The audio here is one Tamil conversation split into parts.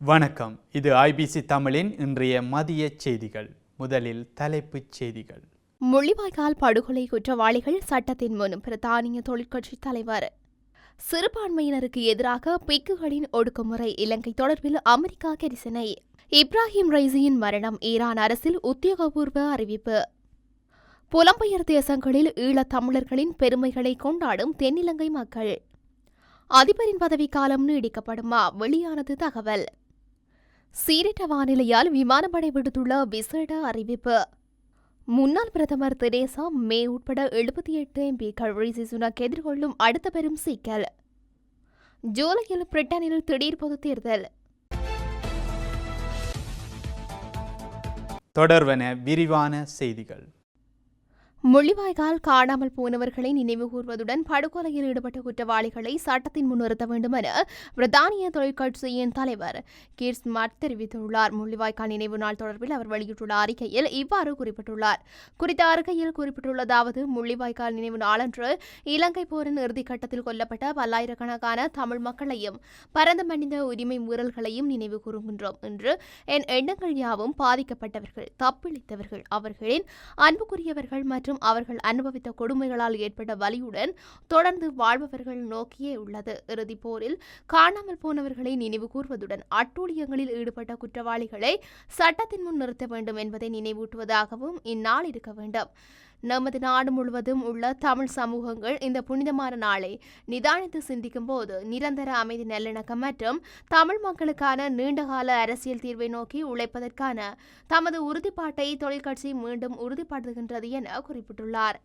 வணக்கம். இது ஐபிசி தமிழின் இன்றைய மதிய செய்திகள். முதலில் தலைப்புச் செய்திகள். மொழிவாய்க்கால் படுகொலை குற்றவாளிகள் சட்டத்தின் முன் பிரித்தானிய தொழிற்கட்சி தலைவர். சிறுபான்மையினருக்கு எதிராக பிக்குகளின் ஒடுக்குமுறை இலங்கை தொடர்பில் அமெரிக்கா கரிசனை. இப்ராஹிம் ரைசியின் மரணம் ஈரான் அரசில் உத்தியோகபூர்வ அறிவிப்பு. புலம்பெயர் தேசங்களில் ஈழத் தமிழர்களின் பெருமைகளை கொண்டாடும் தென்னிலங்கை மக்கள். அதிபரின் பதவிக்காலம் நீடிக்கப்படுமா? வெளியானது தகவல். சீரிட்ட வானிலையால் விமானப்படை விடுத்துள்ள விசேட அறிவிப்பு. முன்னாள் பிரதமர் தெரேசா மே உட்பட எழுபத்தி எட்டு எம்பிக்கள் ரிஷி சுனக் எதிர்கொள்ளும் அடுத்த பெரும் சிக்கல். ஜூலையில் பிரிட்டனில் திடீர் பொது தேர்தல். தொடர்வன விரிவான செய்திகள். முள்ளிவாய்க்கால் காணாமல் போனவர்களை நினைவுகூர்வதுடன் படுகொலையில் ஈடுபட்ட குற்றவாளிகளை சட்டத்தின் முன்னிறுத்த வேண்டும் என பிரித்தானிய தொழிற்கட்சியின் தலைவர் கீர் ஸ்மார்ட் தெரிவித்துள்ளார். முள்ளிவாய்க்கால் நினைவு நாள் தொடர்பில் அவர் வெளியிட்டுள்ள அறிக்கையில் இவ்வாறு குறிப்பிட்டுள்ளார். குறித்த அறிக்கையில் குறிப்பிட்டுள்ளதாவது முள்ளிவாய்க்கால் நினைவு நாளன்று இலங்கை போரின் இறுதிக்கட்டத்தில் கொல்லப்பட்ட பல்லாயிரக்கணக்கான தமிழ் மக்களையும் பரந்த மனித உரிமை மீறல்களையும் நினைவு கூறுகின்றோம். என்று என் எண்ணங்கள் யாவும் பாதிக்கப்பட்டவர்கள் தப்பிழைத்தவர்கள் அவர்களின் அன்புக்குரியவர்கள் மற்றும் அவர்கள் அனுபவித்த கொடுமைகளால் ஏற்பட்ட வலியுடன் தொடர்ந்து வாழ்பவர்கள் நோக்கியே உள்ளது. இறுதிப் போரில் காணாமல் போனவர்களை நினைவு கூர்வதுடன் அட்டூழியங்களில் ஈடுபட்ட குற்றவாளிகளை சட்டத்தின் முன் நிறுத்த வேண்டும் என்பதை நினைவூட்டுவதாகவும் இந்நாள் இருக்க வேண்டும். நமது நாடு முழுவதும் உள்ள தமிழ் சமூகங்கள் இந்த புனிதமான நாளை நிதானித்து சிந்திக்கும் போது நிரந்தர அமைதி நல்லிணக்கம் மற்றும் தமிழ் மக்களுக்கான நீண்டகால அரசியல் தீர்வை நோக்கி உழைப்பதற்கான தமது உறுதிப்பாட்டை தொழிற்கட்சி மீண்டும் உறுதிப்படுத்துகின்றது என குறிப்பிட்டுள்ளார்.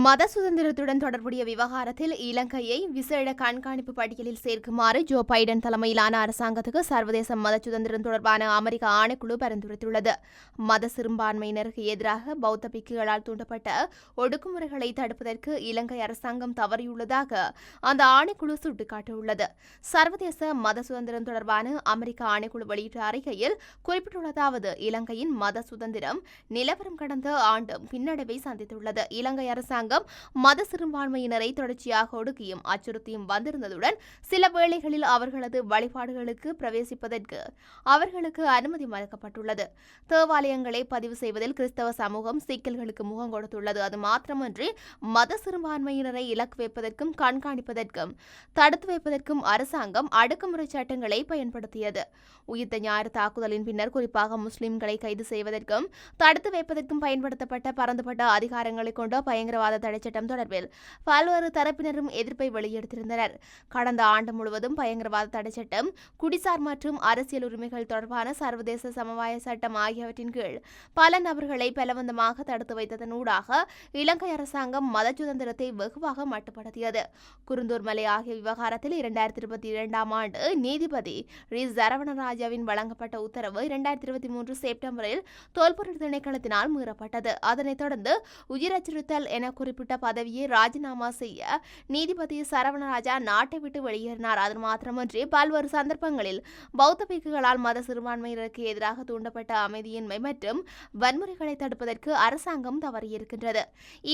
மத சுதந்திரத்துடன் தொடர்புடைய விவகாரத்தில் இலங்கையை விசேட கண்காணிப்பு பட்டியலில் சேர்க்குமாறு ஜோ பைடன் தலைமையிலான அரசாங்கத்துக்கு சர்வதேச மத சுதந்திரம் தொடர்பான அமெரிக்க ஆணைக்குழு பரிந்துரைத்துள்ளது. மத சிறுபான்மையினருக்கு எதிராக பௌத்த பிக்குகளால் தூண்டப்பட்ட ஒடுக்குமுறைகளை தடுப்பதற்கு இலங்கை அரசாங்கம் தவறியுள்ளதாக அந்த ஆணைக்குழு சுட்டிக்காட்டியுள்ளது. சர்வதேச மத சுதந்திரம் தொடர்பான அமெரிக்க ஆணைக்குழு வெளியிட்ட அறிக்கையில் குறிப்பிட்டுள்ளதாவது இலங்கையின் மத சுதந்திரம் நிலவரம் கடந்த ஆண்டும் பின்னடைவை சந்தித்துள்ளது. இலங்கை அரசாங்கம் அரசாங்கம் மத சிறுபான்மையினரை தொடர்ச்சியாக ஒடுக்கியும் அச்சுறுத்தியும் வந்திருந்ததுடன் சில வேளைகளில் அவர்களது வழிபாடுகளுக்கு பிரவேசிப்பதற்கு அவர்களுக்கு அனுமதி மறுக்கப்பட்டுள்ளது. தேவாலயங்களை பதிவு செய்வதில் கிறிஸ்தவ சமூகம் சிக்கல்களுக்கு முகம் கொடுத்துள்ளது. அது மாத்திரமன்றி மத சிறுபான்மையினரை இலக்கு வைப்பதற்கும் கண்காணிப்பதற்கும் தடுத்து வைப்பதற்கும் அரசாங்கம் அடக்குமுறை சட்டங்களை பயன்படுத்தியது. உயிர்த்த ஞாயிறு தாக்குதலின் பின்னர் குறிப்பாக முஸ்லிம்களை கைது செய்வதற்கும் தடுத்து வைப்பதற்கும் பயன்படுத்தப்பட்ட பரந்துபட்ட அதிகாரங்களை கொண்ட பயங்கரவாத தடைச்சட்டம் தொடர்பில் பல்வேறு தரப்பினரும் எதிர்ப்பை வெளியெடுத்திருந்தனர் கடந்த ஆண்டு முழுவதும் பயங்கரவாத தடைச்சட்டம் குடிசார் மற்றும் அரசியல் உரிமைகள் தொடர்பான சர்வதேச சமவாய சட்டம் ஆகியவற்றின் கீழ் பல நபர்களை பலவந்தமாக தடுத்து வைத்ததனூடாக இலங்கை அரசாங்கம் மத சுதந்திரத்தை வெகுவாக மட்டுப்படுத்தியது. குருந்தூர் மலை ஆகிய விவகாரத்தில் இரண்டாயிரத்தி இருபத்தி இரண்டாம் ஆண்டு நீதிபதி ரி. சரவணராஜாவின் வழங்கப்பட்ட உத்தரவு இரண்டாயிரத்தி இருபத்தி மூன்று செப்டம்பரில் தோல்பொருள் திணைக்களத்தினால் மீறப்பட்டது. அதனைத் தொடர்ந்து உயிர் அச்சுறுத்தல் என குறிப்பிட்ட பதவியை ராஜினாமா செய்ய நீதிபதி சரவணராஜா நாட்டை விட்டு வெளியேறினார். அது மாத்திரமன்றி பல்வேறு சந்தர்ப்பங்களில் பௌத்த பிக்குகளால் மத சிறுபான்மையினருக்கு எதிராக தூண்டப்பட்ட அமைதியின்மை மற்றும் வன்முறைகளை தடுப்பதற்கு அரசாங்கம் தவறியிருக்கின்றது.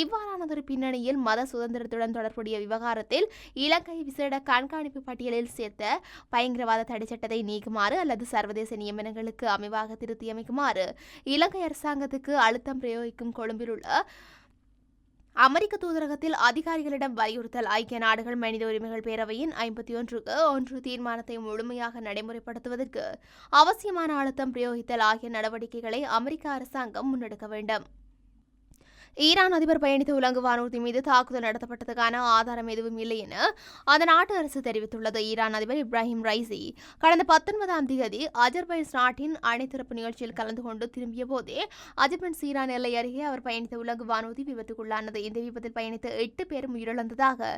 இவ்வாறானதொரு பின்னணியில் மத சுதந்திரத்துடன் தொடர்புடைய விவகாரத்தில் இலங்கை விசேட கண்காணிப்பு பட்டியலில் சேர்த்த பயங்கரவாத தடைச்சட்டத்தை நீக்குமாறு அல்லது சர்வதேச நியமனங்களுக்கு அமைவாக திருத்தியமைக்குமாறு இலங்கை அரசாங்கத்துக்கு அழுத்தம் பிரயோகிக்கும் கொழும்பில் உள்ள அமெரிக்க தூதரகத்தில் அதிகாரிகளிடம் வலியுறுத்தல். ஐக்கிய நாடுகள் மனித உரிமைகள் பேரவையின் ஐம்பத்தி ஒன்றுக்கு ஒன்று தீர்மானத்தை முழுமையாக நடைமுறைப்படுத்துவதற்கு அவசியமான அழுத்தம் பிரயோகித்தல் ஆகிய நடவடிக்கைகளை அமெரிக்க அரசாங்கம் முன்னெடுக்க வேண்டும். ஈரான் அதிபர் பயணித்த உலங்கு வானூர்தி மீது தாக்குதல் நடத்தப்பட்டதுக்கான ஆதாரம் எதுவும் இல்லை என அந்த நாட்டு அரசு தெரிவித்துள்ளது. ஈரான் அதிபர் இப்ராஹிம் ரைசி கடந்த பத்தொன்பதாம் தேதி அஜர்பைஸ் நாட்டின் அணைத்திறப்பு நிகழ்ச்சியில் கலந்து கொண்டு திரும்பிய போதே அஜர்பன் சீரான் எல்லை அருகே அவர் பயணித்த உலங்கு வானூர்தி விபத்துக்குள்ளானது. இந்த விபத்தில் பயணித்த எட்டு பேரும் உயிரிழந்ததாக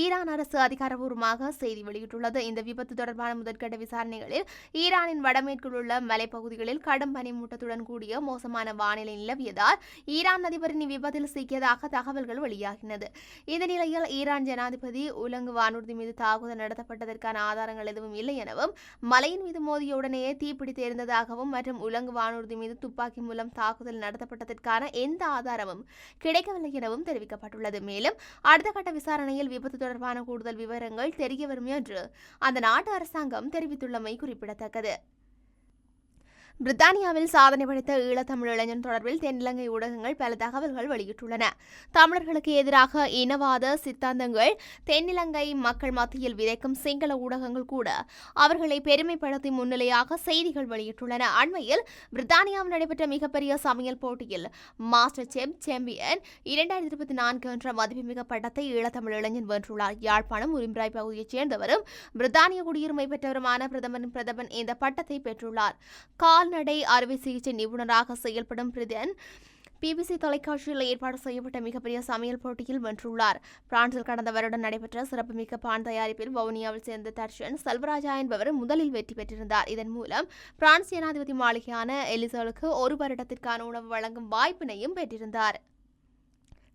ஈரான் அரசு அதிகாரப்பூர்வமாக செய்தி வெளியிட்டுள்ளது. இந்த விபத்து தொடர்பான முதற்கட்ட விசாரணைகளில் ஈரானின் வடமேற்கில் உள்ள மலைப்பகுதிகளில் கடும் பனிமூட்டத்துடன் கூடிய மோசமான வானிலை நிலவியதால் ஈரான் அதிபரின் விபத்தில் சிக்கியதாக தகவல்கள் வெளியாகினது. இந்த நிலையில் ஈரான் ஜனாதிபதி உலங்கு வானூர்தி மீது தாக்குதல் நடத்தப்பட்டதற்கான ஆதாரங்கள் எதுவும் இல்லை எனவும் மலையின் மீது மோதியவுடனேயே தீப்பிடித்து எரிந்ததாகவும் மற்றும் உலங்கு வானூர்தி மீது துப்பாக்கி மூலம் தாக்குதல் நடத்தப்பட்டதற்கான எந்த ஆதாரமும் கிடைக்கவில்லை எனவும் தெரிவிக்கப்பட்டுள்ளது. மேலும் அடுத்த கட்ட விசாரணையில் விபத்து தொடர்பான கூடுதல் விவரங்கள் தெரிய வரும் என்று அந்த நாட்டு அரசாங்கம் தெரிவித்துள்ளமை குறிப்பிடத்தக்கது. பிரித்தானியாவில் சாதனை படைத்த ஈழத்தமிழ் இளைஞன் தொடர்பில் தென்னிலங்கை ஊடகங்கள் பல தகவல்கள் வெளியிட்டுள்ளன. தமிழர்களுக்கு எதிராக இனவாத சித்தாந்தங்கள் தென்னிலங்கை மக்கள் மத்தியில் விதைக்கும் சிங்கள ஊடகங்கள் கூட அவர்களை பெருமைப்படுத்தி முன்னிலையாக செய்திகள் வெளியிட்டுள்ளன. அண்மையில் பிரித்தானியாவில் நடைபெற்ற மிகப்பெரிய சமையல் போட்டியில் மாஸ்டர் செம் சாம்பியன் இரண்டாயிரத்தி இருபத்தி நான்கு என்ற மதிப்புமிக பட்டத்தை ஈழத்தமிழ் இளைஞன் வென்றுள்ளார். யாழ்ப்பாணம் உரிம்பிராய் பகுதியைச் சேர்ந்தவரும் பிரித்தானிய குடியுரிமை பெற்றவருமான பிரதமரின் பிரதமன் இந்த பட்டத்தை பெற்றுள்ளார். கால்நடை அறுவை சிகிச்சை நிபுணராக செயல்படும் பிரதன் பிபிசி தொலைக்காட்சியில் ஏற்பாடு செய்யப்பட்ட மிகப்பெரிய சமையல் போட்டியில் வென்றுள்ளார். பிரான்சில் கடந்த வருடம் நடைபெற்ற சிறப்புமிக்க பான் தயாரிப்பில் வவுனியாவில் சேர்ந்த தர்ஷன் செல்வராஜா என்பவர் முதலில் வெற்றி பெற்றிருந்தார். இதன் மூலம் பிரான்ஸ் ஜனாதிபதி மாளிகையான எலிசலுக்கு ஒரு வருடத்திற்கான உணவு வழங்கும் வாய்ப்பினையும் பெற்றிருந்தார்.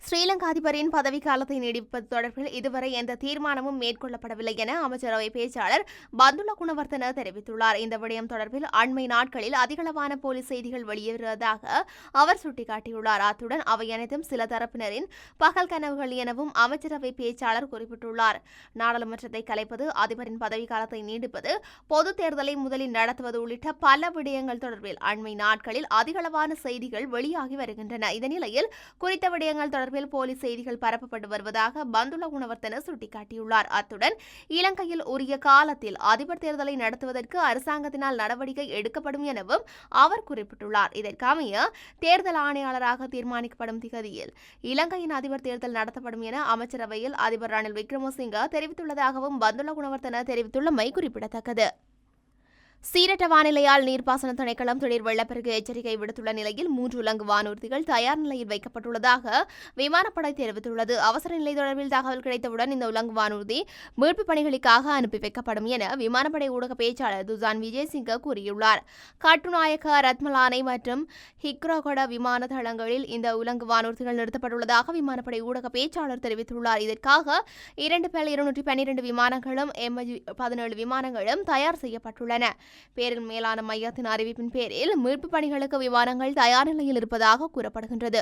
ஸ்ரீலங்கா அதிபரின் பதவிக்காலத்தை நீடிப்பது தொடர்பில் இதுவரை எந்த தீர்மானமும் மேற்கொள்ளப்படவில்லை என அமைச்சரவை பேச்சாளர் பந்துல குணவர்த்தன தெரிவித்துள்ளார். இந்த விடயம் தொடர்பில் அண்மை நாட்களில் அதிகளவான போலீஸ் செய்திகள் வெளியேறுவதாக அவர் சுட்டிக்காட்டியுள்ளார். அத்துடன் அவை அனைத்தும் சில தரப்பினரின் பகல் கனவுகள் எனவும் அமைச்சரவை பேச்சாளர் குறிப்பிட்டுள்ளார். நாடாளுமன்றத்தை கலைப்பது அதிபரின் பதவிக்காலத்தை நீடிப்பது பொது தேர்தலை முதலில் நடத்துவது உள்ளிட்ட பல விடயங்கள் தொடர்பில் அண்மை நாட்களில் அதிகளவான செய்திகள் வெளியாகி வருகின்றன. இந்த நிலையில் குறித்த விடயங்கள் தொடர்பில் போலீஸ் செய்திகள் பரப்பப்பட்டு வருவதாக பந்துல குணவர்த்தன சுட்டிக்காட்டியுள்ளார். அத்துடன் இலங்கையில் உரிய காலத்தில் அதிபர் தேர்தலை நடத்துவதற்கு அரசாங்கத்தினால் நடவடிக்கை எடுக்கப்படும் எனவும் அவர் குறிப்பிட்டுள்ளார். இதற்கமைய தேர்தல் ஆணையாளராக தீர்மானிக்கப்படும் திகதியில் இலங்கையின் அதிபர் தேர்தல் நடத்தப்படும் என அமைச்சரவையில் அதிபர் ரணில் விக்ரமசிங்க தெரிவித்துள்ளதாகவும் பந்துல குணவர்த்தன தெரிவித்துள்ளமை குறிப்பிடத்தக்கது. சீரற்ற வானிலையால் நீர்ப்பாசன திணைக்களம் திடீர் வெள்ளப்பெருக்கு எச்சரிக்கை விடுத்துள்ள நிலையில் மூன்று உலங்கு வானூர்திகள் தயார் நிலையில் வைக்கப்பட்டுள்ளதாக விமானப்படை தெரிவித்துள்ளது. அவசர நிலை தொடர்பில் தகவல் கிடைத்தவுடன் இந்த உலங்கு வானூர்தி மீட்பு பணிகளுக்காக அனுப்பி வைக்கப்படும் என விமானப்படை ஊடக பேச்சாளர் துசான் விஜயசிங்க கூறியுள்ளார். கட்டுநாயக்க ரத்மலானை மற்றும் ஹிக்ரோகொட விமான தளங்களில் இந்த உலங்கு வானூர்திகள் நிறுத்தப்பட்டுள்ளதாக விமானப்படை ஊடக பேச்சாளர் தெரிவித்துள்ளார். இதற்காக இரண்டு பேர் இருநூற்றி பன்னிரண்டு விமானங்களும் எம்ஜி பதினேழு விமானங்களும் தயார் செய்யப்பட்டுள்ளன. பேரில் மேலான மையத்தின் அறிவிப்பின் பேரில் மீட்புப் பணிகளுக்கு விமானங்கள் தயார் நிலையில் இருப்பதாக கூறப்படுகின்றது.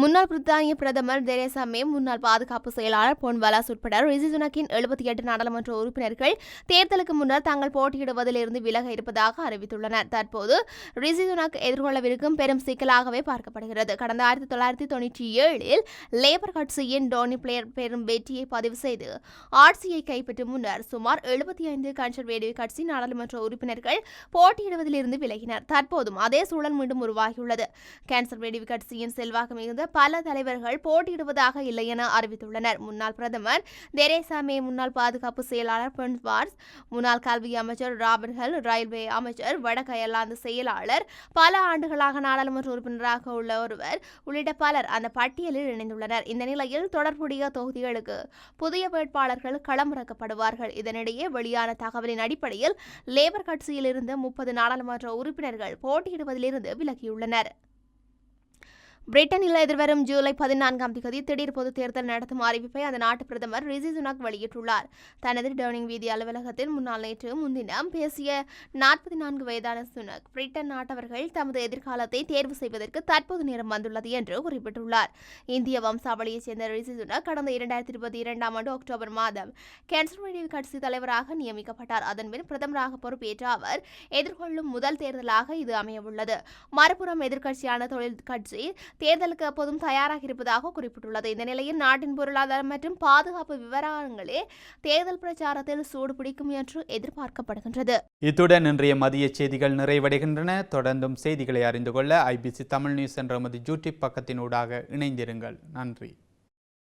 முன்னாள் பிரித்தானிய பிரதமர் தெரேசா மே முன்னாள் பாதுகாப்பு செயலாளர் பொன்வலாஸ் உட்பட ரிஷி சுனக்கின் எழுபத்தி எட்டு நாடாளுமன்ற உறுப்பினர்கள் தேர்தலுக்கு முன்னர் தாங்கள் போட்டியிடுவதிலிருந்து விலக இருப்பதாக அறிவித்துள்ளனர். தற்போது ரிஷி சுனக் எதிர்கொள்ளவிருக்கும் பெரும் சிக்கலாகவே பார்க்கப்படுகிறது. கடந்த ஆயிரத்தி தொள்ளாயிரத்தி தொண்ணூற்றி ஏழில் லேபர் கட்சியின் டோனி பிளேயர் பெரும் வெற்றியை பதிவு செய்து ஆட்சியை கைப்பற்றும் முன்னர் சுமார் எழுபத்தி ஐந்து கன்சர்வேட்டிவ் கட்சி நாடாளுமன்ற உறுப்பினர்கள் போட்டியிடுவதிலிருந்து விலகினர். தற்போதும் அதே சூழல் மீண்டும் உருவாகியுள்ளது. கன்சர்வேட்டிவ் கட்சியின் செல்வாக்கு மிகுந்த பல தலைவர்கள் போட்டியிடுவதாக இல்லை என அறிவித்துள்ளனர். முன்னாள் பிரதமர் தெரேசா மே முன்னாள் பாதுகாப்பு செயலாளர் பிரின்ஸ் வார்ஸ் முன்னாள் கல்வி அமைச்சர் ராபர்ட் ரயில்வே அமைச்சர் வடக்கு அயர்லாந்து செயலாளர் பல ஆண்டுகளாக நாடாளுமன்ற உறுப்பினராக உள்ள ஒருவர் உள்ளிட்ட பலர் அந்த பட்டியலில் இணைந்துள்ளனர். இந்த நிலையில் தொடர்புடைய தொகுதிகளுக்கு புதிய வேட்பாளர்கள் களமிறக்கப்படுவார்கள். இதனிடையே வெளியான தகவலின் அடிப்படையில் லேபர் கட்சியிலிருந்து முப்பது நாடாளுமன்ற உறுப்பினர்கள் போட்டியிடுவதிலிருந்து விலகியுள்ளனர். பிரிட்டனில் எதிர்வரும் ஜூலை பதினான்காம் தேதி திடீர் பொது தேர்தல் நடத்தும் அறிவிப்பை அந்த நாட்டு பிரதமர் ரிஷி சுனாக் வெளியிட்டுள்ளார். தனது டவுனிங் வீதி அலுவலகத்தில் முன்னாள் நேற்று முன்தினம் பேசிய நாற்பத்தி நான்கு வயதான சுனக் பிரிட்டன் நாட்டவர்கள் தமது எதிர்காலத்தை தேர்வு செய்வதற்கு தற்போது நேரம் வந்துள்ளது என்று குறிப்பிட்டுள்ளார். இந்திய வம்சாவளியைச் சேர்ந்த ரிஷி சுனக் கடந்த இரண்டாயிரத்தி இருபத்தி இரண்டாம் ஆண்டு அக்டோபர் மாதம் கன்சர்வேட்டிவ் கட்சி தலைவராக நியமிக்கப்பட்டார். அதன்பின் பிரதமராக பொறுப்பேற்ற அவர் எதிர்கொள்ளும் முதல் தேர்தலாக இது அமையவுள்ளது. மறுபுறம் எதிர்க்கட்சியான தொழில் கட்சி தேர்தலுக்கு எப்போதும் தயாராக இருப்பதாக குறிப்பிட்டுள்ளது. இந்த நிலையில் நாட்டின் பொருளாதாரம் மற்றும் பாதுகாப்பு விவரங்களே தேர்தல் பிரச்சாரத்தில் சூடு பிடிக்கும் என்று எதிர்பார்க்கப்படுகின்றது. இத்துடன் இன்றைய மதிய செய்திகள் நிறைவடைகின்றன. தொடர்ந்தும் செய்திகளை அறிந்து கொள்ள ஐபிசி தமிழ் நியூஸ் என்ற எமது யூடியூப் பக்கத்தினூடாக இணைந்திருங்கள். நன்றி.